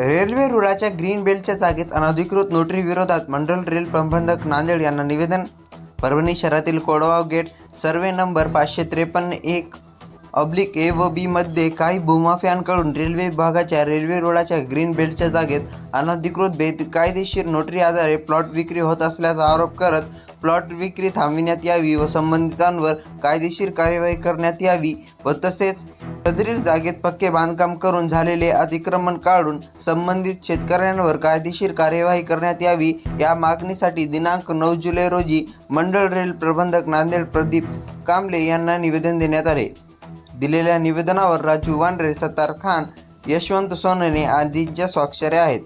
Railway रुळाच्या green बेल्टच्या जागेत अनधिकृत नोटरी विरोधात मंडल रेल प्रबंधक नांदेड यांना निवेदन. परभणी शहरातील कोडवाव गेट सर्वे नंबर पाचशे त्रेपन्न एक ऑब्लिक ए व बी मध्ये काही भूमाफियांकडून रेल्वे विभागाच्या रेल्वे रोडाच्या ग्रीन बेल्टच्या जागेत अनधिकृत बेकायदेशीर नोटरी आधारे प्लॉट विक्री होत असल्याचा आरोप करत प्लॉट विक्री थांबविण्यात यावी व संबंधितांवर कायदेशीर कार्यवाही करण्यात यावी व तसेच सदरील जागेत पक्के बांधकाम करून झालेले अतिक्रमण काढून संबंधित शेतकऱ्यांवर कायदेशीर कार्यवाही करण्यात यावी या मागणीसाठी दिनांक नऊ जुलै रोजी मंडळ रेल प्रबंधक नांदेड प्रदीप कांबले यांना निवेदन देण्यात आले. दिलेल्या निवेदनावर राजू वानरे सत्तार खान यशवंत सोनने आदींच्या स्वाक्षऱ्या आहेत.